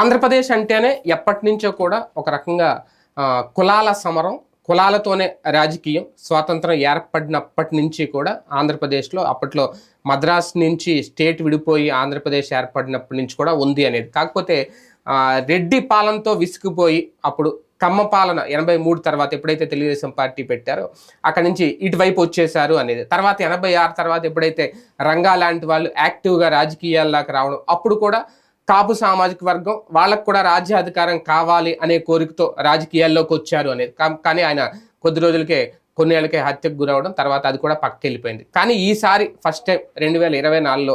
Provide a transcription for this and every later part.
ఆంధ్రప్రదేశ్ అంటేనే ఎప్పటి నుంచో కూడా ఒక రకంగా కులాల సమరం కులాలతోనే రాజకీయం స్వాతంత్రం ఏర్పడినప్పటి నుంచి కూడా ఆంధ్రప్రదేశ్లో అప్పట్లో మద్రాస్ నుంచి స్టేట్ విడిపోయి ఆంధ్రప్రదేశ్ ఏర్పడినప్పటి నుంచి కూడా ఉంది అనేది. కాకపోతే రెడ్డి పాలనతో విసిగిపోయి అప్పుడు కమ్మ పాలన ఎనభై మూడు తర్వాత ఎప్పుడైతే తెలుగుదేశం పార్టీ పెట్టారో అక్కడి నుంచి ఇటువైపు వచ్చేసారు అనేది. తర్వాత ఎనభై ఆరు తర్వాత ఎప్పుడైతే రంగా లాంటి వాళ్ళు యాక్టివ్గా రాజకీయాల్లోకి రావడం అప్పుడు కూడా కాపు సామాజిక వర్గం వాళ్ళకు కూడా రాజ్యాధికారం కావాలి అనే కోరికతో రాజకీయాల్లోకి వచ్చారు అనేది. కా- కానీ ఆయన కొద్ది రోజులకే కొన్నేళ్ళకే హత్యకు గురవడం తర్వాత అది కూడా పక్కకి వెళ్ళిపోయింది కానీ ఈసారి ఫస్ట్ టైం రెండు వేల ఇరవై నాలుగులో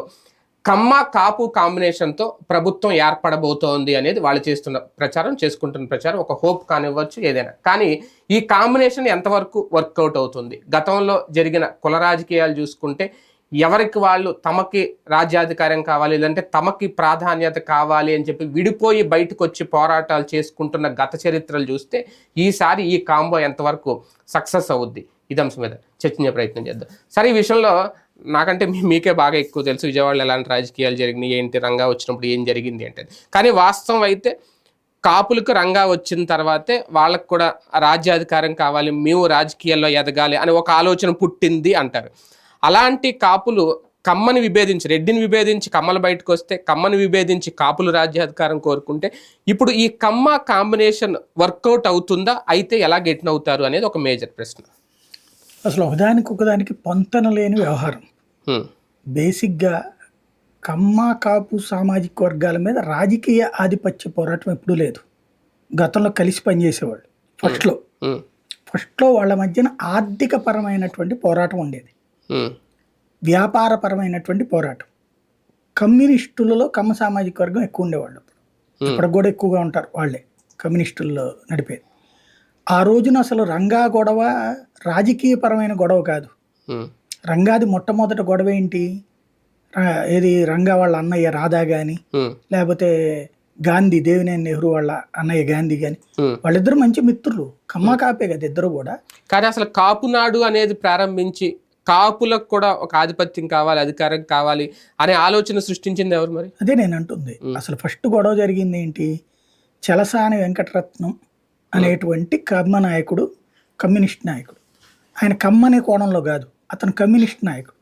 కమ్మ కాపు కాంబినేషన్తో ప్రభుత్వం ఏర్పడబోతోంది అనేది వాళ్ళు చేస్తున్న ప్రచారం చేసుకుంటున్న ప్రచారం ఒక హోప్ కానివ్వచ్చు ఏదైనా. కానీ ఈ కాంబినేషన్ ఎంతవరకు వర్కౌట్ అవుతుంది? గతంలో జరిగిన కుల రాజకీయాలు చూసుకుంటే ఎవరికి వాళ్ళు తమకి రాజ్యాధికారం కావాలి లేదంటే తమకి ప్రాధాన్యత కావాలి అని చెప్పి విడిపోయి బయటకు వచ్చి పోరాటాలు చేసుకుంటున్న గత చరిత్రలు చూస్తే ఈసారి ఈ కాంబో ఎంతవరకు సక్సెస్ అవుద్ది? ఇది అంశం మీద చర్చించే ప్రయత్నం చేద్దాం. సరే ఈ విషయంలో నాకంటే మీ మీకే బాగా ఎక్కువ తెలుసు విజయవాడలో ఎలాంటి రాజకీయాలు జరిగినాయి ఏంటి రంగా వచ్చినప్పుడు ఏం జరిగింది అంటే కానీ వాస్తవం అయితే కాపులకు రంగా వచ్చిన తర్వాతే వాళ్ళకు కూడా రాజ్యాధికారం కావాలి మేము రాజకీయాల్లో ఎదగాలి అని ఒక ఆలోచన పుట్టింది అంటారు. అలాంటి కాపులు కమ్మని విభేదించి రెడ్డిని విభేదించి కమ్మలు బయటకు వస్తే కమ్మని విభేదించి కాపులు రాజ్యాధికారం కోరుకుంటే ఇప్పుడు ఈ కమ్మ కాంబినేషన్ వర్కౌట్ అవుతుందా? అయితే ఎలా గెట్న్ అవుతారు అనేది ఒక మేజర్ ప్రశ్న. అసలు ఒకదానికి ఒకదానికి పొంతన లేని వ్యవహారం. బేసిక్గా కమ్మ కాపు సామాజిక వర్గాల మీద రాజకీయ ఆధిపత్య పోరాటం ఎప్పుడూ లేదు. గతంలో కలిసి పనిచేసేవాళ్ళు. ఫస్ట్లో. ఫస్ట్లో వాళ్ళ మధ్యన ఆర్థిక పరమైనటువంటి పోరాటం ఉండేది. వ్యాపారపరమైనటువంటి పోరాటం కమ్యూనిస్టులలో కమ్మ సామాజిక వర్గం ఎక్కువ ఉండేవాళ్ళు అప్పుడు. ఇప్పుడు కూడా ఎక్కువగా ఉంటారు వాళ్ళే కమ్యూనిస్టుల్లో నడిపేది ఆ రోజున అసలు రంగా గొడవ రాజకీయపరమైన గొడవ కాదు. రంగాది మొట్టమొదటి గొడవ ఏంటి ఏది రంగా వాళ్ళ అన్నయ్య రాధా కానీ. లేకపోతే గాంధీ దేవినేని నెహ్రూ వాళ్ళ అన్నయ్య గాంధీ కానీ హ్మ్. వాళ్ళిద్దరు మంచి మిత్రులు కమ్మ కాపే కదా ఇద్దరు కూడా కానీ అసలు కాపునాడు అనేది ప్రారంభించి కాపులకు కూడా ఒక ఆధిపత్యం కావాలి అధికారం కావాలి అనే ఆలోచన సృష్టించింది ఎవరు మరి? అదే నేను అంటుంది అసలు ఫస్ట్ గొడవ జరిగింది ఏంటి? చలసాని వెంకటరత్నం అనేటువంటి కమ్మ నాయకుడు కమ్యూనిస్ట్ నాయకుడు. ఆయన కమ్మనే కోణంలో కాదు అతను కమ్యూనిస్ట్ నాయకుడు.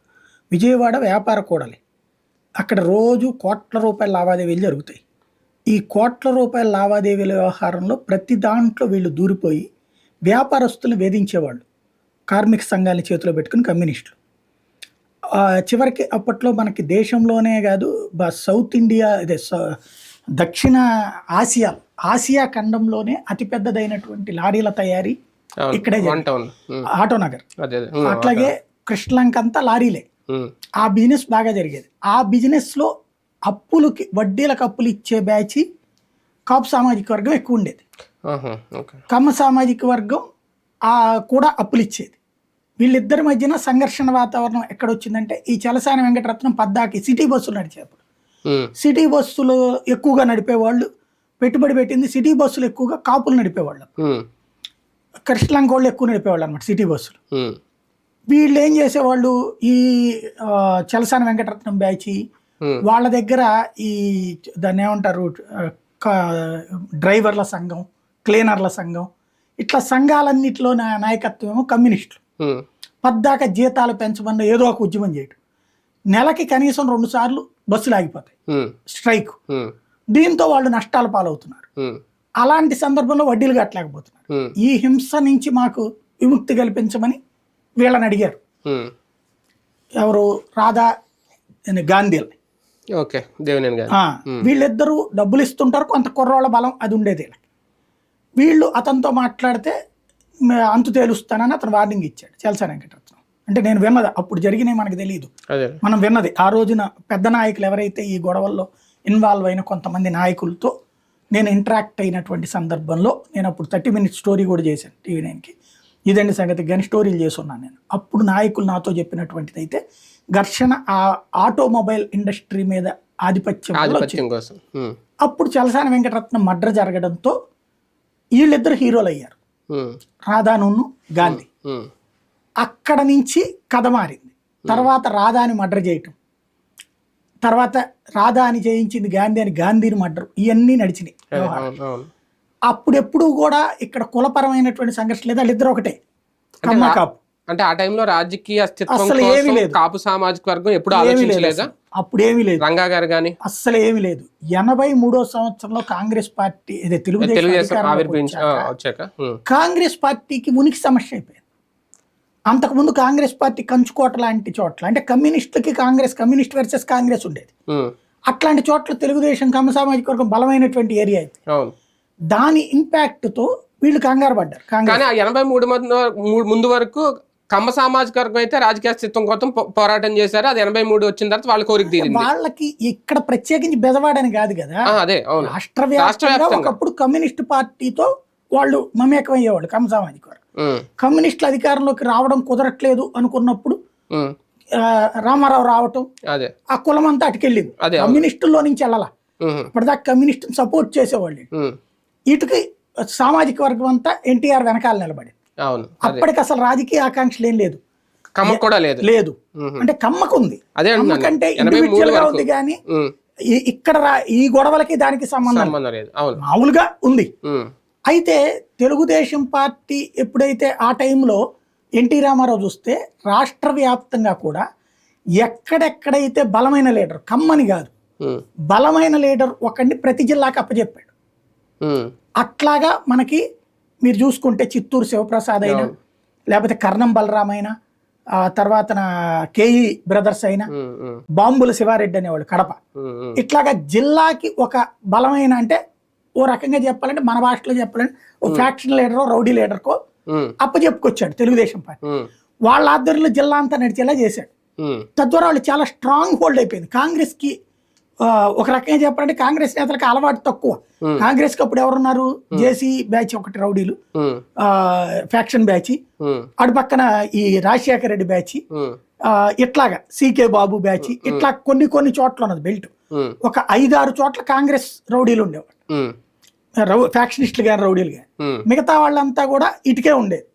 విజయవాడ వ్యాపార కూడలి. అక్కడ రోజు కోట్ల రూపాయల లావాదేవీలు జరుగుతాయి. ఈ కోట్ల రూపాయల లావాదేవీల వ్యవహారంలో ప్రతి దాంట్లో వీళ్ళు దూరిపోయి వ్యాపారస్తులను వేధించేవాళ్ళు. కార్మిక సంఘాన్ని చేతిలో పెట్టుకుని కమ్యూనిస్టులు చివరికి అప్పట్లో మనకి దేశంలోనే కాదు బ- సౌత్ ఇండియా స- దక్షిణ ఆసియా ఆసియా ఖండంలోనే అతిపెద్దదైనటువంటి లారీల తయారీ. ఇక్కడే. ఆటో నగర్ అదే అదే. అట్లాగే కృష్ణలంక అంతా లారీలే. ఆ బిజినెస్ బాగా జరిగేది ఆ బిజినెస్లో అప్పులకి వడ్డీలకు అప్పులు ఇచ్చే బ్యాచ్ కాపు సామాజిక వర్గం ఎక్కువ ఉండేది కమ్మ సామాజిక వర్గం కూడా అప్పులు ఇచ్చేది వీళ్ళిద్దరి మధ్యన సంఘర్షణ వాతావరణం ఎక్కడ వచ్చిందంటే ఈ చలసాని వెంకటరత్నం పద్దాకి సిటీ బస్సులు నడిచేప్పుడు. సిటీ బస్సులు ఎక్కువగా నడిపేవాళ్ళు పెట్టుబడి పెట్టింది సిటీ బస్సులు ఎక్కువగా కాపులు నడిపేవాళ్ళు హ్మ్. కృష్ణలంక వాళ్ళు ఎక్కువ నడిపేవాళ్ళు అనమాట సిటీ బస్సులు. వీళ్ళు ఏం చేసేవాళ్ళు ఈ చలసాని వెంకటరత్నం బ్యాచ్. వాళ్ళ దగ్గర ఈ దాన్ని ఏమంటారు డ్రైవర్ల సంఘం క్లీనర్ల సంఘం ఇట్లా సంఘాలన్నిటిలో నా- నాయకత్వం ఏమో కమ్యూనిస్టులు. పద్దాక జీతాలు పెంచమన్న ఏదో ఒక ఉద్యమం చేయడం నెలకి కనీసం రెండు సార్లు బస్సులు ఆగిపోతాయి. స్ట్రైక్. దీంతో వాళ్ళు నష్టాల పాలవుతున్నారు. అలాంటి సందర్భంలో వడ్డీలు కట్టలేకపోతున్నారు. ఈ హింస నుంచి మాకు విముక్తి కల్పించమని వీళ్ళని అడిగారు. ఎవరు రాధా గాంధీ ఓకే వీళ్ళిద్దరూ డబ్బులు ఇస్తుంటారు కొంత కుర్రోళ్ళ బలం అది ఉండేది. వీళ్ళు అతనితో మాట్లాడితే అంతు తేలుస్తానని అతను వార్నింగ్ ఇచ్చాడు చలసా వెంకటరత్నం. అంటే నేను విన్నది అప్పుడు జరిగినాయి మనకు తెలియదు మనం విన్నది ఆ రోజున పెద్ద నాయకులు ఎవరైతే ఈ గొడవల్లో ఇన్వాల్వ్ అయిన కొంతమంది నాయకులతో నేను ఇంటరాక్ట్ అయినటువంటి సందర్భంలో నేను అప్పుడు థర్టీ మినిట్స్ స్టోరీ కూడా చేశాను టీవీ నైన్కి. ఇదండి సంగతి కానీ స్టోరీలు చేస్తున్నాను నేను. అప్పుడు నాయకులు నాతో చెప్పినటువంటిది అయితే ఘర్షణ ఆ ఆటోమొబైల్ ఇండస్ట్రీ మీద ఆధిపత్యం. అప్పుడు చలసాని వెంకటరత్నం మడ్ర జరగడంతో వీళ్ళిద్దరు హీరోలు అయ్యారు. హ్మ్. రాధాను గాంధీ. అక్కడ నుంచి కథ మారింది. తర్వాత రాధాని మర్డర్ చేయటం. తర్వాత రాధా అని చేయించింది గాంధీ అని గాంధీని మర్డర్. ఇవన్నీ నడిచినాయి అప్పుడెప్పుడు కూడా ఇక్కడ కులపరమైనటువంటి సంఘర్షణ లేదా వాళ్ళిద్దరు ఒకటే కమ్మ కాపు. అంటే ఆ టైంలో రాజకీయ అస్తిత్వం అసలు ఏమీ లేదు. కాపు సామాజిక వర్గం ఎప్పుడు ఆలోచించలేదా. అప్పుడు ఏమీ లేదు. రంగా గారు గాని? అస్సలు ఏమీ లేదు. ఎనభై మూడో సంవత్సరంలో కాంగ్రెస్ పార్టీ తెలుగుదేశం వచ్చాక కాంగ్రెస్ పార్టీకి ఉనికి సమస్య అయిపోయింది. అంతకుముందు కాంగ్రెస్ పార్టీ కంచుకోట లాంటి చోట్ల అంటే కమ్యూనిస్టులకి కాంగ్రెస్ కమ్యూనిస్ట్ వర్సెస్ కాంగ్రెస్ ఉండేది. అట్లాంటి చోట్ల తెలుగుదేశం కమ్మ సామాజిక వర్గం బలమైనటువంటి ఏరియా అవును. దాని ఇంపాక్ట్తో వీళ్ళు కంగారు పడ్డారు. కానీ ఎనభై మూడు ముందు వరకు కమ్మ సామాజిక వర్గం అయితే రాజకీయ అస్తిత్వం కోసం పోరాటం చేశారు. అది ఎనభై మూడు వచ్చిన తర్వాత వాళ్ళ కోరిక తీరింది. వాళ్ళకి ఇక్కడ ప్రత్యేకించి బెదవాడని కాదు కదా? అదే అవును. రాష్ట్ర వ్యాప్తంగా. ఒకప్పుడు కమ్యూనిస్ట్ పార్టీతో వాళ్ళు మమేకం అయ్యేవాళ్ళు కమ్మ సామాజిక వర్గం కమ్యూనిస్టులు అధికారంలోకి రావడం కుదరట్లేదు అనుకున్నప్పుడు రామారావు రావటం అదే. ఆ కులం అంతా అటుకెళ్ళింది. కమ్యూనిస్టుల్లో నుంచి వెళ్ళాల? ఇప్పటిదాకా కమ్యూనిస్ట్ సపోర్ట్ చేసేవాళ్ళు ఇటుకి సామాజిక వర్గం అంతా ఎన్టీఆర్ వెనకాల నిలబడి అవును. అప్పటికి అసలు రాజకీయ ఆకాంక్షలు ఏం లేదు. కమ్మకు కూడా లేదు. లేదు. అంటే కమ్మకు ఉంది అదే మూడు ఇండివిజువల్గా ఉంది కానీ ఇక్కడ ఈ గొడవలకి దానికి సంబంధం లేదు. మామూలుగా ఉంది. అయితే తెలుగుదేశం పార్టీ ఎప్పుడైతే ఆ టైంలో ఎన్టీ రామారావు చూస్తే రాష్ట్ర వ్యాప్తంగా కూడా ఎక్కడెక్కడైతే బలమైన లీడర్ కమ్మని కాదు బలమైన లీడర్ ఒకడిని ప్రతి జిల్లాకి అప్పచెప్పాడు అట్లాగా మనకి మీరు చూసుకుంటే చిత్తూరు శివప్రసాద్ అయినా. లేకపోతే కర్ణం బలరాం అయినా ఆ తర్వాత కేఈ బ్రదర్స్ అయినా బాంబుల శివారెడ్డి అనేవాళ్ళు కడప. ఇట్లాగా జిల్లాకి ఒక బలమైన అంటే ఓ రకంగా చెప్పాలంటే మన భాషలో చెప్పాలంటే ఓ ఫ్యాక్షన్ లీడర్ రౌడీ లీడర్కో అప్పచెప్పుకొచ్చాడు తెలుగుదేశం పార్టీ. వాళ్ళ ఆధ్వర్యంలో జిల్లా అంతా నడిచేలా చేశాడు. తద్వారా వాళ్ళు చాలా స్ట్రాంగ్ హోల్డ్ అయిపోయింది. కాంగ్రెస్కి ఒక రకంగా చెప్పాలంటే కాంగ్రెస్ నేతలకు అలవాటు తక్కువ. Hmm. కాంగ్రెస్కి అప్పుడు ఎవరున్నారు? జేసీ బ్యాచ్ ఒకటి రౌడీలు. Faction batch. అటు పక్కన ఈ రాజశేఖర రెడ్డి బ్యాచ్. ఇట్లాగా సీకే బాబు బ్యాచ్. ఇట్లా కొన్ని కొన్ని చోట్ల ఉన్నది బెల్ట్. ఒక ఐదారు చోట్ల కాంగ్రెస్ రౌడీలు ఉండేవాడు రౌ ఫ్యాక్షనిస్టులు కానీ రౌడీలు కానీ మిగతా వాళ్ళంతా కూడా ఇటుకే ఉండేది.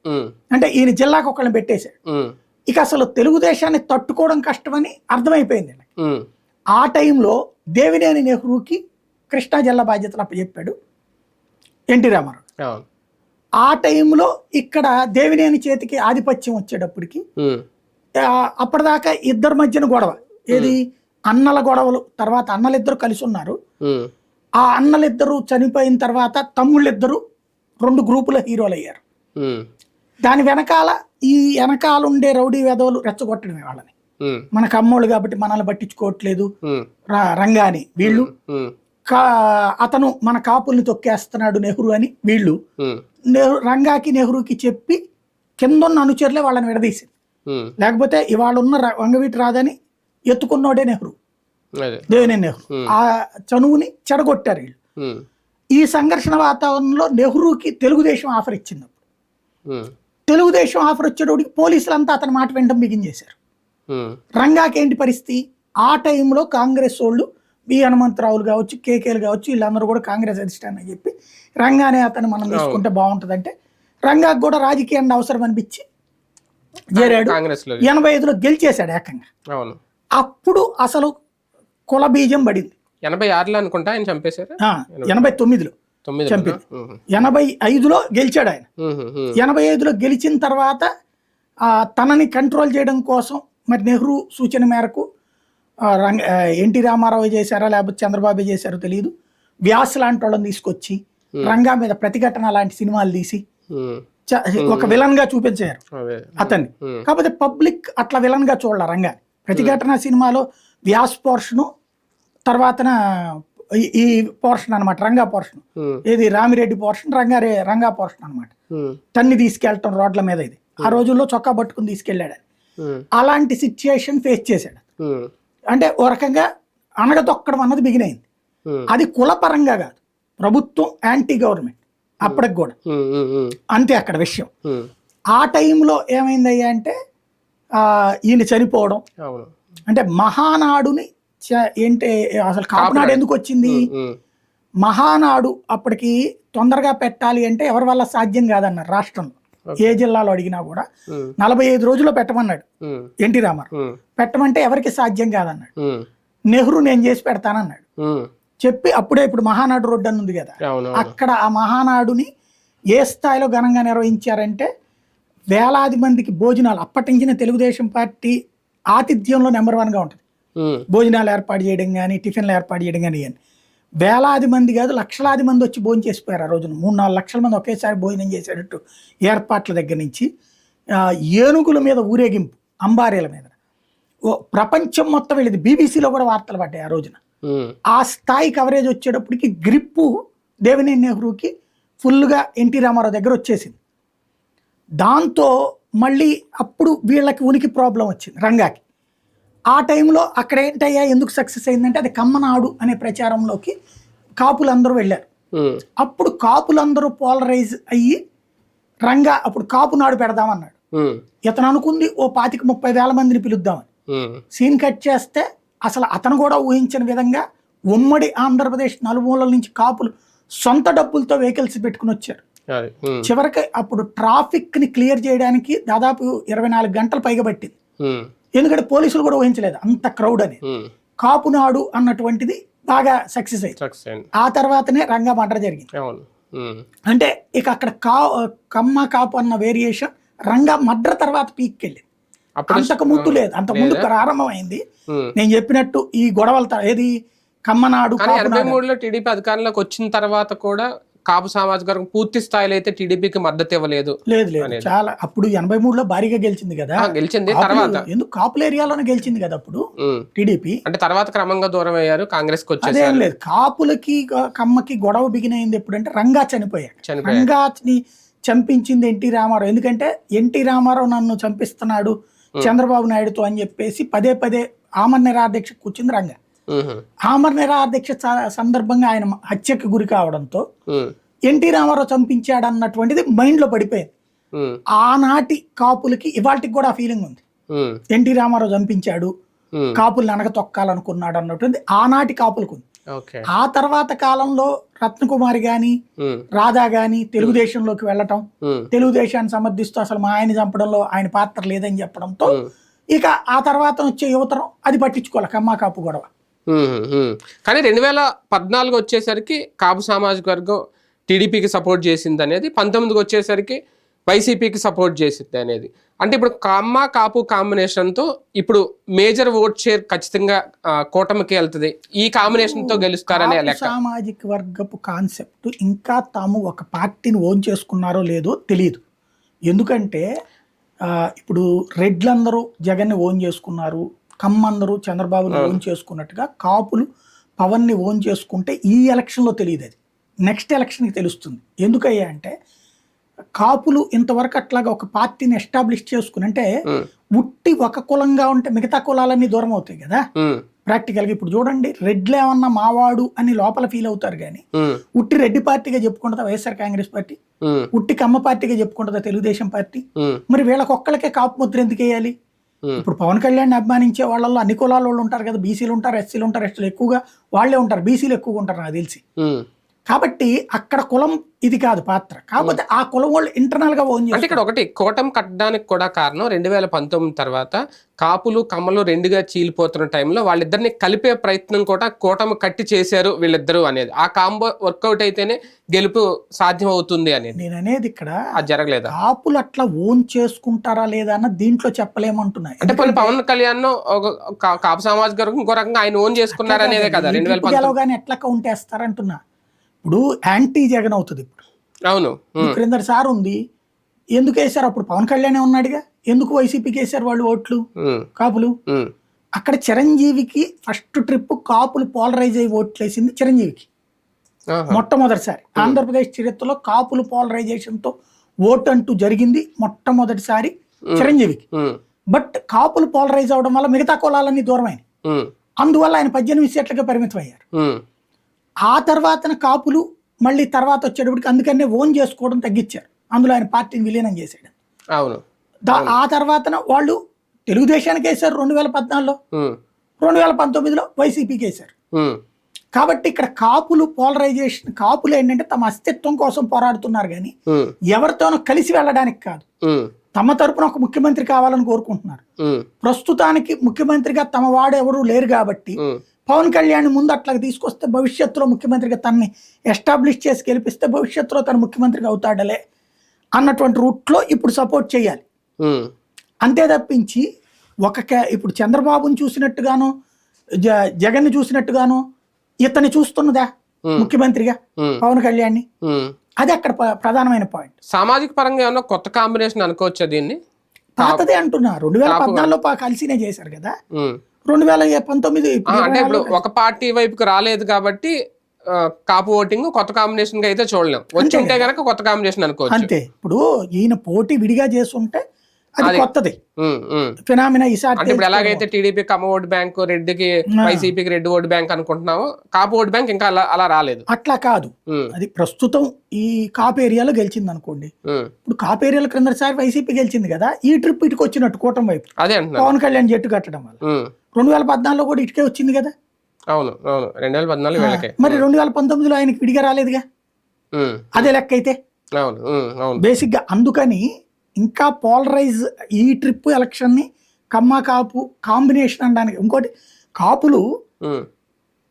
అంటే ఈయన జిల్లాకు ఒకళ్ళని పెట్టేశాడు. ఇక అసలు తెలుగుదేశాన్ని తట్టుకోవడం కష్టమని అర్థమైపోయింది. వీళ్ళకి. ఆ టైంలో దేవినేని నెహ్రూకి కృష్ణా జిల్లా బాధ్యతలు అప్పచెప్పాడు ఎన్టీ రామారావు. ఆ టైంలో ఇక్కడ దేవినేని చేతికి ఆధిపత్యం వచ్చేటప్పటికి అప్పటిదాకా ఇద్దరి మధ్యన గొడవ. ఏది? అన్నల గొడవలు తర్వాత అన్నలిద్దరు కలిసి ఉన్నారు. ఆ అన్నలిద్దరూ చనిపోయిన తర్వాత తమ్ముళ్ళిద్దరూ రెండు గ్రూపుల హీరోలు అయ్యారు దాని వెనకాల ఈ వెనకాల ఉండే రౌడీ వెధవలు రెచ్చగొట్టడమే వాళ్ళని. ఉమ్, మనకు అమ్మోళ్ళు కాబట్టి మనల్ని పట్టించుకోవట్లేదు. రంగాని వీళ్ళు. అతను మన కాపుల్ని తొక్కేస్తున్నాడు నెహ్రూ అని వీళ్ళు. రంగాకి నెహ్రూకి చెప్పి కింద ఉన్న అనుచరులే వాళ్ళని విడదీసింది. లేకపోతే ఇవాళ ఉన్న వంగవీటి రాదని ఎత్తుకున్నోడే నెహ్రూ. అదే. దేవినేని నెహ్రూ. ఆ చనువుని చెడగొట్టారు వీళ్ళు. ఈ సంఘర్షణ వాతావరణంలో నెహ్రూకి తెలుగుదేశం ఆఫర్ ఇచ్చింది. అప్పుడు. తెలుగుదేశం ఆఫర్ వచ్చేటోడికి పోలీసులంతా అతని మాట వినడం బిగించేశారు ఉమ్, రంగాకి ఏంటి పరిస్థితి? ఆ టైంలో కాంగ్రెస్ వాళ్ళు బి హనుమంతరావులు కావచ్చు కేకేలు కావచ్చు వీళ్ళందరూ కూడా కాంగ్రెస్ అధిష్టానం అని చెప్పి రంగానే అతను మనం తీసుకుంటే బాగుంటుందంటే రంగాకు కూడా రాజకీయాన్ని అవసరం అనిపించి చేరాడు. ఎనభై ఐదులో గెలిచేశాడు ఏకంగా. అప్పుడు అసలు కుల బీజం పడింది. ఎనభై ఆరులో అనుకుంటా ఆయన చంపేశారు? ఎనభై తొమ్మిదిలో తొమ్మిది చంపింది. ఎనభై ఐదులో గెలిచాడు ఆయన. ఎనభై ఐదులో గెలిచిన తర్వాత ఆ, తనని కంట్రోల్ చేయడం కోసం మరి నెహ్రూ సూచన మేరకు రంగ ఎన్టీ రామారావు చేశారా లేకపోతే చంద్రబాబు చేశారో తెలియదు వ్యాస్ లాంటి వాళ్ళని తీసుకొచ్చి రంగా మీద ప్రతిఘటన లాంటి సినిమాలు తీసి ఒక విలన్గా చూపించారు అతన్ని. కాకపోతే పబ్లిక్ అట్లా విలన్గా చూడాల రంగా ప్రతిఘటన సినిమాలో వ్యాస్ పోర్షను తర్వాతన ఈ- పోర్షన్ అన్నమాట రంగా పోర్షన్. ఏది రామిరెడ్డి పోర్షన్ రంగారే రంగా పోర్షన్ అన్నమాట. ఉమ్, తన్ని తీసుకెళ్ళటం రోడ్ల మీద ఇది. ఆ రోజుల్లో చొక్కా పట్టుకుని తీసుకెళ్ళాడు అలాంటి సిచ్యుయేషన్ ఫేస్ చేశాడు. అంటే ఓ రకంగా అనగతొక్కడం అన్నది బిగినైంది అది కులపరంగా కాదు. ప్రభుత్వం యాంటీ గవర్నమెంట్ అప్పటికి కూడా. అంతే అక్కడ విషయం. ఆ టైంలో ఏమైందయ్యా అంటే ఈయన చనిపోవడం. అంటే మహానాడుని ఏంటి అసలు కాపునాడు ఎందుకు వచ్చింది? మహానాడు అప్పటికి తొందరగా పెట్టాలి అంటే ఎవరి వల్ల సాధ్యం కాదన్నారు రాష్ట్రంలో. ఏ జిల్లాలో అడిగినా కూడా నలభై ఐదు రోజుల్లో పెట్టమన్నాడు ఎన్టీ రామారావు. పెట్టమంటే ఎవరికి సాధ్యం కాదన్నాడు. నెహ్రూ నేను చేసి పెడతానన్నాడు. చెప్పి అప్పుడే ఇప్పుడు మహానాడు రోడ్డు అని ఉంది కదా. అక్కడ ఆ మహానాడుని ఏ స్థాయిలో ఘనంగా నిర్వహించారంటే వేలాది మందికి భోజనాలు అప్పటి నుంచిన తెలుగుదేశం పార్టీ ఆతిథ్యంలో నెంబర్ వన్గా ఉంటుంది. భోజనాలు ఏర్పాటు చేయడం కానీ టిఫిన్లు ఏర్పాటు చేయడం కానీ వేలాది మంది కాదు లక్షలాది మంది వచ్చి భోజనం చేసిపోయారు ఆ రోజున. మూడు నాలుగు లక్షల మంది ఒకేసారి భోజనం చేసేటట్టు ఏర్పాట్ల దగ్గర నుంచి ఏనుగుల మీద ఊరేగింపు అంబారీల మీద. ఓ ప్రపంచం మొత్తం వెళ్ళింది. బీబీసీలో కూడా వార్తలు పడ్డాయి ఆ రోజున. ఆ స్థాయి కవరేజ్ వచ్చేటప్పటికి గ్రిప్పు దేవినేని నెహ్రూకి ఫుల్గా ఎన్టీ రామారావు దగ్గర వచ్చేసింది. దాంతో మళ్ళీ అప్పుడు వీళ్ళకి ఉనికి ప్రాబ్లం వచ్చింది రంగాకి. ఆ టైంలో అక్కడ ఏంటయ్యా ఎందుకు సక్సెస్ అయిందంటే అది కమ్మనాడు అనే ప్రచారంలోకి కాపులందరూ వెళ్ళారు. అప్పుడు కాపులందరూ పోలరైజ్ అయ్యి రంగా అప్పుడు కాపు నాడు పెడదామన్నాడు. ఇతను అనుకుంది ఓ పాతిక ముప్పై వేల మందిని పిలుద్దామని. సీన్ కట్ చేస్తే అసలు అతను కూడా ఊహించిన విధంగా ఉమ్మడి ఆంధ్రప్రదేశ్ నలుమూలల నుంచి కాపులు సొంత డబ్బులతో వెహికల్స్ పెట్టుకుని వచ్చారు. చివరికి అప్పుడు ట్రాఫిక్ని క్లియర్ చేయడానికి దాదాపు ఇరవై నాలుగు గంటలు పైగా పట్టింది. ఎందుకంటే పోలీసులు కూడా ఊహించలేదు అంత క్రౌడ్ అని కాపునాడు అన్నటువంటిది బాగా సక్సెస్ అయింది. ఆ తర్వాతనే రంగా మర్డర్ జరిగింది. అంటే ఇక అక్కడ కా కమ్మ కాపు అన్న వేరియేషన్ రంగా మర్డర్ తర్వాత పీక్కి వెళ్ళింది అంతకు ముందు లేదు. అంత ముందు ప్రారంభమైంది. నేను చెప్పినట్టు ఈ గొడవల ఏది? కమ్మనాడు టీడీపీ అధికారంలోకి వచ్చిన తర్వాత కూడా కాపు సామాజిక వర్గం పూర్తి స్థాయిలో అయితే టీడీపీకి మద్దతు ఇవ్వలేదు లేదు లేదు. చాలా అప్పుడు ఎనభై మూడులో భారీగా గెలిచింది కదా. గెలిచింది. తర్వాత? ఎందుకు కాపుల ఏరియాలోనే గెలిచింది కదా అప్పుడు? టీడీపీ. అంటే తర్వాత క్రమంగా దూరం అయ్యారు కాంగ్రెస్కి వచ్చేసారు లేదు. కాపులకి కమ్మకి గొడవ బిగినైంది ఎప్పుడంటే రంగా చనిపోయాడు. చనిపోయారు రంగాని చంపించింది ఎన్టీ రామారావు. ఎందుకంటే ఎన్టీ రామారావు నన్ను చంపిస్తున్నాడు చంద్రబాబు నాయుడుతో అని చెప్పేసి పదే పదే ఆమర నిరాదీక్ష కూర్చుంది రంగా. ఆమర నిరాదీక్ష సందర్భంగా ఆయన హత్యకు గురి కావడంతో ఎన్టీ రామారావు చంపించాడు అన్నటువంటిది మైండ్లో పడిపోయింది. ఉమ్, ఆనాటి కాపులకి ఇవాటికి కూడా ఫీలింగ్ ఉంది. ఎన్టీ రామారావు చంపించాడు ఉమ్, కాపుల్ని అనగ తొక్కాలనుకున్నాడు అన్నటువంటి ఆనాటి కాపులకు ఉంది ఆ తర్వాత కాలంలో రత్నకుమారి గాని రాధా గాని తెలుగుదేశంలోకి వెళ్ళటం తెలుగుదేశాన్ని సమర్థిస్తూ అసలు మా ఆయన చంపడంలో ఆయన పాత్ర లేదని చెప్పడంతో. ఇక ఆ తర్వాత వచ్చే యువతరం అది పట్టించుకోవాలి. కమ్మా కాపు గొడవ. కానీ రెండు వేల పద్నాలుగు వచ్చేసరికి కాపు సామాజిక వర్గం టీడీపీకి సపోర్ట్ చేసింది అనేది పంతొమ్మిదికి వచ్చేసరికి వైసీపీకి సపోర్ట్ చేసింది అనేది. అంటే ఇప్పుడు కమ్మ కాపు కాంబినేషన్తో ఇప్పుడు మేజర్ ఓట్ షేర్ ఖచ్చితంగా కూటమికి వెళ్తుంది. ఈ కాంబినేషన్తో గెలుస్తారనే లెక్క. సామాజిక వర్గపు కాన్సెప్ట్ ఇంకా తాము ఒక పార్టీని ఓన్ చేసుకున్నారో లేదో తెలియదు ఎందుకంటే ఇప్పుడు రెడ్లందరూ జగన్ని ఓన్ చేసుకున్నారు కమ్మందరూ చంద్రబాబుని ఓన్ చేసుకున్నట్టుగా కాపులు పవన్ని ఓన్ చేసుకుంటే ఈ ఎలక్షన్లో తెలియదు అది. నెక్స్ట్ ఎలక్షన్కి తెలుస్తుంది. ఎందుకయ్యా అంటే కాపులు ఇంతవరకు అట్లాగా ఒక పార్టీని ఎస్టాబ్లిష్ చేసుకుని అంటే ఉట్టి ఒక కులంగా ఉంటే మిగతా కులాలన్నీ దూరం అవుతాయి కదా. ప్రాక్టికల్గా ఇప్పుడు చూడండి రెడ్లు ఏమన్నా మావాడు అని లోపల ఫీల్ అవుతారు కానీ ఉట్టి రెడ్డి పార్టీగా చెప్పుకుంటుందా వైఎస్ఆర్ కాంగ్రెస్ పార్టీ? ఉట్టి కమ్మ పార్టీగా చెప్పుకుంటుందా తెలుగుదేశం పార్టీ? మరి వీళ్ళకొక్కళ్ళకే కాపు ముద్ర ఎందుకు వేయాలి. ఇప్పుడు పవన్ కళ్యాణ్ అభిమానించే వాళ్ళల్లో అన్ని కులాల వాళ్ళు ఉంటారు కదా. బీసీలు ఉంటారు ఎస్సీలు ఉంటారు ఎస్టీలు ఎక్కువగా వాళ్ళే ఉంటారు. బీసీలు ఎక్కువగా ఉంటారు నాకు తెలిసి. కాబట్టి అక్కడ కులం ఇది కాదు పాత్ర. కాకపోతే ఆ కులం వాళ్ళు ఇంటర్నల్గా ఓన్ అంటే చేస్తారు. ఇక్కడ ఒకటి కూటమి కట్టడానికి కూడా కారణం రెండు వేల పంతొమ్మిది తర్వాత కాపులు కమ్మలు రెండుగా చీలిపోతున్న టైంలో వాళ్ళిద్దరిని కలిపే ప్రయత్నం కూడా కూటమి కట్టి చేశారు వీళ్ళిద్దరూ అనేది. ఆ కాంబో వర్కౌట్ అయితేనే గెలుపు సాధ్యం అవుతుంది అనేది. నేను అనేది ఇక్కడ అది జరగలేదా? కాపులు అట్లా ఓన్ చేసుకుంటారా లేదా అన్న దీంట్లో చెప్పలేమంటున్నాయి అంటే కొన్ని పవన్ కళ్యాణ్ ఒక కాపు సామాజిక వర్గం ఇంకో రకంగా ఆయన ఓన్ చేసుకున్నారు అనేదే కదా రెండు వేల ఎట్లా కౌంట్ వేస్తారంటున్నా ఇప్పుడు యాంటీ జగన్ అవుతుంది ఇప్పుడు. అవును. ఉమ్, క్రిందటి సార్ ఉంది. ఎందుకు వేశారు? అప్పుడు పవన్ కళ్యాణే ఉన్నాడుగా. ఎందుకు వైసీపీకి వేశారు వాళ్ళు ఓట్లు? కాపులు? అక్కడ చిరంజీవికి ఫస్ట్ ట్రిప్ కాపులు పోలరైజ్ అయ్యి ఓట్లు వేసింది చిరంజీవికి. మొట్టమొదటిసారి. ఆంధ్రప్రదేశ్ చరిత్రలో కాపులు పోలరైజేషన్తో ఓటు అంటూ జరిగింది మొట్టమొదటిసారి చిరంజీవికి. బట్ కాపులు పోలరైజ్ అవడం వల్ల మిగతా కులాలన్నీ దూరమైనవి ఉమ్, అందువల్ల ఆయన పద్దెనిమిది సీట్లకే పరిమితం అయ్యారు ఆ తర్వాతన కాపులు మళ్ళీ తర్వాత వచ్చేటప్పటికి అందుకనే ఓన్ చేసుకోవడం తగ్గించారు. అందులో ఆయన పార్టీని విలీనం చేశాడు. అవును. ఆ తర్వాతన వాళ్ళు తెలుగుదేశానికి వేశారు రెండు వేల పద్నాలుగులో. రెండు వేల పంతొమ్మిదిలో వైసీపీకి వేశారు. కాబట్టి ఇక్కడ కాపులు పోలరైజేషన్ కాపులు ఏంటంటే తమ అస్తిత్వం కోసం పోరాడుతున్నారు కానీ ఎవరితోనో కలిసి వెళ్ళడానికి కాదు. తమ తరపున ఒక ముఖ్యమంత్రి కావాలని కోరుకుంటున్నారు. ప్రస్తుతానికి ముఖ్యమంత్రిగా తమ వాడు ఎవరు లేరు కాబట్టి పవన్ కళ్యాణ్ ముందు అట్లా తీసుకొస్తే భవిష్యత్తులో ముఖ్యమంత్రిగా తనని ఎస్టాబ్లిష్ చేసి గెలిపిస్తే భవిష్యత్తులో తను ముఖ్యమంత్రిగా అవుతాడలే అన్నటువంటి రూట్లో ఇప్పుడు సపోర్ట్ చేయాలి. అంతే తప్పించి ఒక ఇప్పుడు చంద్రబాబుని చూసినట్టుగాను జగన్ని చూసినట్టుగాను ఇతన్ని చూస్తున్నదా ముఖ్యమంత్రిగా పవన్ కళ్యాణ్ని? ఉమ్. అది అక్కడ ప్రధానమైన పాయింట్. సామాజిక పరంగా ఏమన్నా కొత్త కాంబినేషన్ అనుకోవచ్చా దీన్ని? పాతదే అంటున్నా రెండు వేల పద్నాలుగులో పా- కలిసినే చేశారు కదా. రెండు వేల పంతొమ్మిది అంటే ఇప్పుడు ఒక పార్టీ వైపుకి రాలేదు కాబట్టి కాపు ఓటింగ్ కొత్త కాంబినేషన్గా అయితే చూడలేం. వచ్చి ఉంటే గనక కొత్త కాంబినేషన్ అనుకోవచ్చు. అంతే. ఇప్పుడు ఈయన పోటీ విడిగా చేస్తుంటే అది కొత్తది. ఫినామినా ఈసారి ఇప్పుడు ఎలాగైతే టీడీపీ కమ్మ ఓటు బ్యాంక్ రెడ్డికి. వైసీపీకి రెడ్డి ఓటు బ్యాంక్ అనుకుంటున్నామో కాపు ఓటు బ్యాంక్ ఇంకా అలా అలా రాలేదు. అట్లా కాదు. అది ప్రస్తుతం ఈ కాపు ఏరియాలో గెలిచింది అనుకోండి. ఇప్పుడు కాపు ఏరియాలో క్రిందసారి వైసీపీ గెలిచింది కదా ఈ ట్రిప్ ఇటుకు వచ్చినట్టు కూటమి వైపు. అదే పవన్ కళ్యాణ్ జట్టు కట్టడం వల్ల. రెండు వేల పద్నాలుగులో కూడా ఇటుకే వచ్చింది కదా? అవును అవును. రెండు వేల పద్నాలుగు వీళ్ళకే. మరి రెండు వేల పంతొమ్మిదిలో ఆయనకి విడిగా రాలేదుగా? అదే లెక్క అయితే? అవును అవును. బేసిక్గా అందుకని ఇంకా పోలరైజ్ ఈ ట్రిప్ ఎలక్షన్ని కమ్మ కాపు కాంబినేషన్ అనడానికి ఇంకోటి కాపులు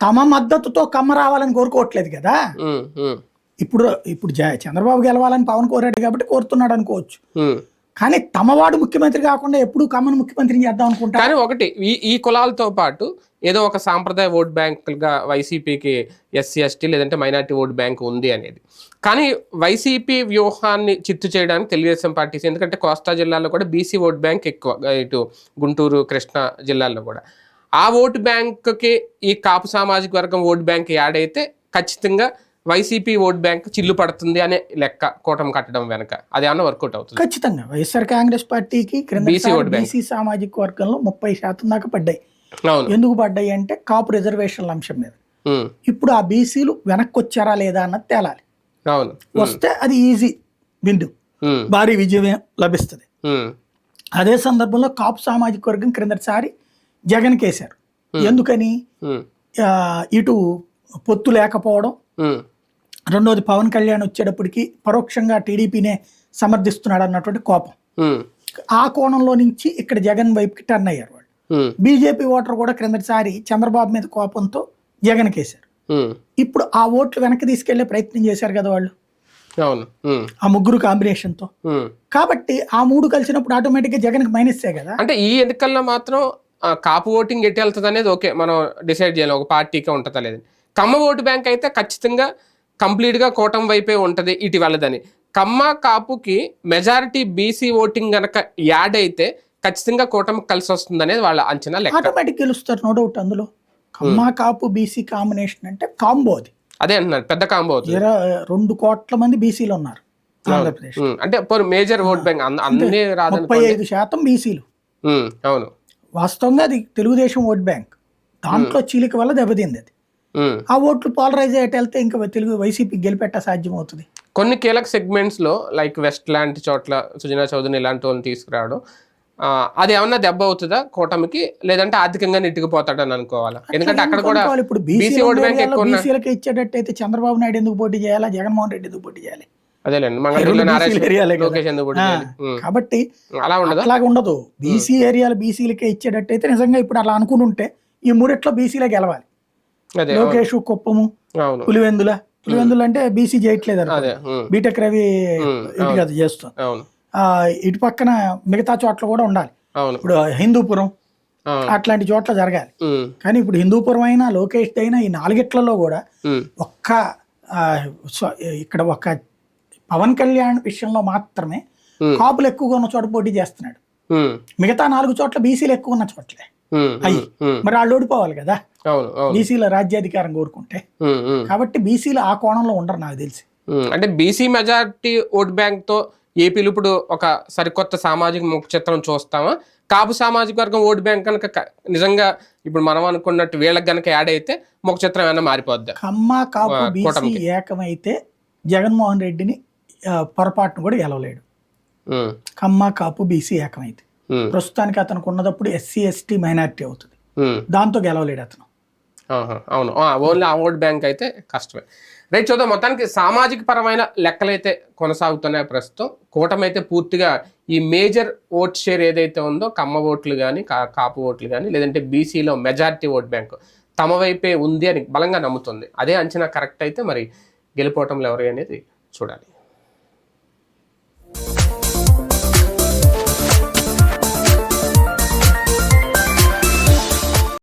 తమ మద్దతుతో కమ్మ రావాలని కోరుకోవట్లేదు కదా? ఇప్పుడు ఇప్పుడు చంద్రబాబు గెలవాలని పవన్ కోరాడు కాబట్టి కోరుతున్నాడు అనుకోవచ్చు. కానీ తమవాడు ముఖ్యమంత్రి కాకుండా ఎప్పుడు కమన్ ముఖ్యమంత్రిని చేద్దాం అనుకుంటా? కానీ ఒకటి ఈ ఈ కులాలతో పాటు ఏదో ఒక సాంప్రదాయ ఓట్ బ్యాంకులుగా వైసీపీకి ఎస్సీ ఎస్టీ లేదంటే మైనార్టీ ఓట్ బ్యాంక్ ఉంది అనేది. కానీ వైసీపీ వ్యూహాన్ని చిత్తు చేయడానికి తెలుగుదేశం పార్టీస్ ఎందుకంటే కోస్తా జిల్లాలో కూడా బీసీ ఓట్ బ్యాంక్ ఎక్కువ ఇటు గుంటూరు కృష్ణా జిల్లాల్లో కూడా. ఆ ఓటు బ్యాంకుకి ఈ కాపు సామాజిక వర్గం ఓటు బ్యాంక్ యాడ్ అయితే ఖచ్చితంగా వైసీపీ ఓట్ బ్యాంక్ చిల్లు పడుతుంది అనే లెక్క కూటమి కట్టడం వెనక. అది ఏమన్నా వర్కౌట్ అవుతుంది? ఖచ్చితంగా. వైఎస్ఆర్ కాంగ్రెస్ పార్టీకి ఓట్. బీసీ సామాజిక వర్గంలో ముప్పై శాతం దాకా పడ్డాయి. ఎందుకు పడ్డాయి అంటే కాపు రిజర్వేషన్ల అంశం మీద. ఇప్పుడు ఆ బీసీలు వెనక్కి వచ్చారా లేదా అన్నది తేలాలి. అవును. వస్తే అది ఈజీ బిందు భారీ విజయమే లభిస్తుంది. అదే సందర్భంలో కాపు సామాజిక వర్గం క్రిందటిసారి జగన్ కేశారు. ఎందుకని? ఇటు పొత్తు లేకపోవడం. రెండోది పవన్ కళ్యాణ్ వచ్చేటప్పటికి పరోక్షంగా టీడీపీనే సమర్థిస్తున్నాడు అన్నటువంటి కోపం ఆ కోణంలో నుంచి ఇక్కడ జగన్ వైపుకి టర్న్ అయ్యారు వాళ్ళు. బీజేపీ ఓటర్ కూడా క్రిందటిసారి చంద్రబాబు మీద కోపంతో జగన్ కేశారు. ఉమ్. ఇప్పుడు ఆ ఓట్లు వెనక్కి తీసుకెళ్ళే ప్రయత్నం చేశారు కదా వాళ్ళు? ఆ ముగ్గురు కాంబినేషన్తో. ఉమ్. కాబట్టి ఆ మూడు కలిసినప్పుడు ఆటోమేటిక్గా జగన్కి మైనస్సే కదా? అంటే ఈ ఎన్నికల్లో మాత్రం కాపు ఓటింగ్ ఎట్టి వెళ్తుంది అనేది ఓకే మనం డిసైడ్ చేయాలి. ఒక పార్టీకే ఉంటుందా లేదని కమ్మ ఓటు బ్యాంక్ అయితే ఖచ్చితంగా కంప్లీట్గా కూటమి వైపే ఉంటుంది ఇటు వెళ్ళదని కమ్మ కాపుకి మెజారిటీ బీసీ ఓటింగ్ గనక యాడ్ అయితే ఖచ్చితంగా కూటమి కలిసి వస్తుంది అనేది వాళ్ళ అంచనా లెక్క. ఆటోమేటిక్ గెలుస్తారు నో డౌట్ అందులో. కమ్మ కాపు బీసీ కాంబినేషన్ అంటే కాంబో అది. అదే అంటున్నారు పెద్ద కాంబో రెండు కోట్ల మంది బీసీలు ఉన్నారు ఆంధ్రప్రదేశ్ అంటే మేజర్ ఓట్ బ్యాంక్ అన్ని ముప్పై ఐదు శాతం బీసీలు. అవును. వాస్తవంగా అది తెలుగుదేశం ఓట్ బ్యాంక్. దాంట్లో చీలిక వల్ల దెబ్బతింది అది. ఆ ఓట్లు పోలరైజ్ అయ్యేట వెళ్తే ఇంకా తెలుగు వైసీపీ గెలిపెట్ట సాధ్యం అవుతుంది కొన్ని కీలక సెగ్మెంట్స్లో లైక్ వెస్ట్ లాంటి చోట్ల సుజనా చౌదరి ఇలాంటి వాళ్ళని తీసుకురావడం అది ఏమన్నా దెబ్బ అవుతుందా కూటమికి? లేదంటే ఆర్థికంగా నెట్టుకుపోతాడని అనుకోవాలా? ఎందుకంటే అక్కడ కూడా ఇప్పుడు BC ఓట్ బ్యాంక్ బీసీలకి ఇచ్చేటట్టయితే చంద్రబాబు నాయుడు ఎందుకు పోటీ చేయాలా? జగన్మోహన్ రెడ్డి ఎందుకు పోటీ చేయాలి. కాబట్టి అలా ఉండదా? అట్లాగా ఉండదు. బీసీ ఏరియాలు బీసీలకే ఇచ్చేటట్టయితే నిజంగా ఇప్పుడు అలా అనుకుంటుంటే ఈ మూడిట్లో బీసీలే గెలవాలి. లోకేష్ కుప్పము పులివెందుల. పులివెందుల అంటే బీసీ చేయట్లేదు. అదే బీటెక్ రవి ఇటు కాదు ఆ, ఇటు పక్కన మిగతా చోట్ల కూడా ఉండాలి. ఇప్పుడు హిందూపురం అట్లాంటి చోట్ల జరగాలి. కానీ ఇప్పుడు హిందూపురం అయినా లోకేష్ అయినా ఈ నాలుగిట్లలో కూడా ఒక్క ఇక్కడ ఒక పవన్ కళ్యాణ్ విషయంలో మాత్రమే కాపులు ఎక్కువగా ఉన్న చోట పోటీ చేస్తున్నాడు. మిగతా నాలుగు చోట్ల బీసీలు ఎక్కువ ఉన్న చోట్లే. అయ్యి. మరి వాళ్ళు ఓడిపోవాలి కదా? బీసీల రాజ్యాధికారం కోరుకుంటే. కాబట్టి బీసీలు ఆ కోణంలో ఉండరు నాకు తెలిసి. అంటే బీసీ మెజారిటీ ఓట్ బ్యాంక్తో ఏపీలో ఇప్పుడు ఒక సరికొత్త సామాజిక ముఖ చిత్రం చూస్తామా? కాపు సామాజిక వర్గం ఓట్ బ్యాంక్ కనుక నిజంగా ఇప్పుడు మనం అనుకున్నట్టు వీళ్ళకి గనక యాడ్ అయితే ముఖ చిత్రం ఏమైనా మారిపోద్దా? కమ్మ కాపు బీసీ. ఏకమైతే జగన్మోహన్ రెడ్డిని పొరపాటును కూడా గెలవలేడు. కమ్మ కాపు బీసీ ఏకమైతే. ప్రస్తుతానికి అతనికి ఉన్నదప్పుడు ఎస్సీ ఎస్టీ మైనారిటీ అవుతుంది. ఉమ్. దాంతో గెలవలేడు అతను. ఆహా, అవును. ఓన్లీ ఆ ఓట్ బ్యాంక్ అయితే కష్టమే. రైట్ చూద్దాం. మొత్తానికి సామాజిక పరమైన లెక్కలైతే కొనసాగుతున్నాయి ప్రస్తుతం. కూటమి అయితే పూర్తిగా ఈ మేజర్ ఓట్ షేర్ ఏదైతే ఉందో కమ్మ ఓట్లు కానీ కాపు ఓట్లు కానీ లేదంటే బీసీలో మెజారిటీ ఓట్ బ్యాంక్ తమ వైపే ఉంది అని బలంగా నమ్ముతుంది. అదే అంచనా కరెక్ట్ అయితే మరి గెలిపోవటంలో ఎవరు అనేది చూడాలి.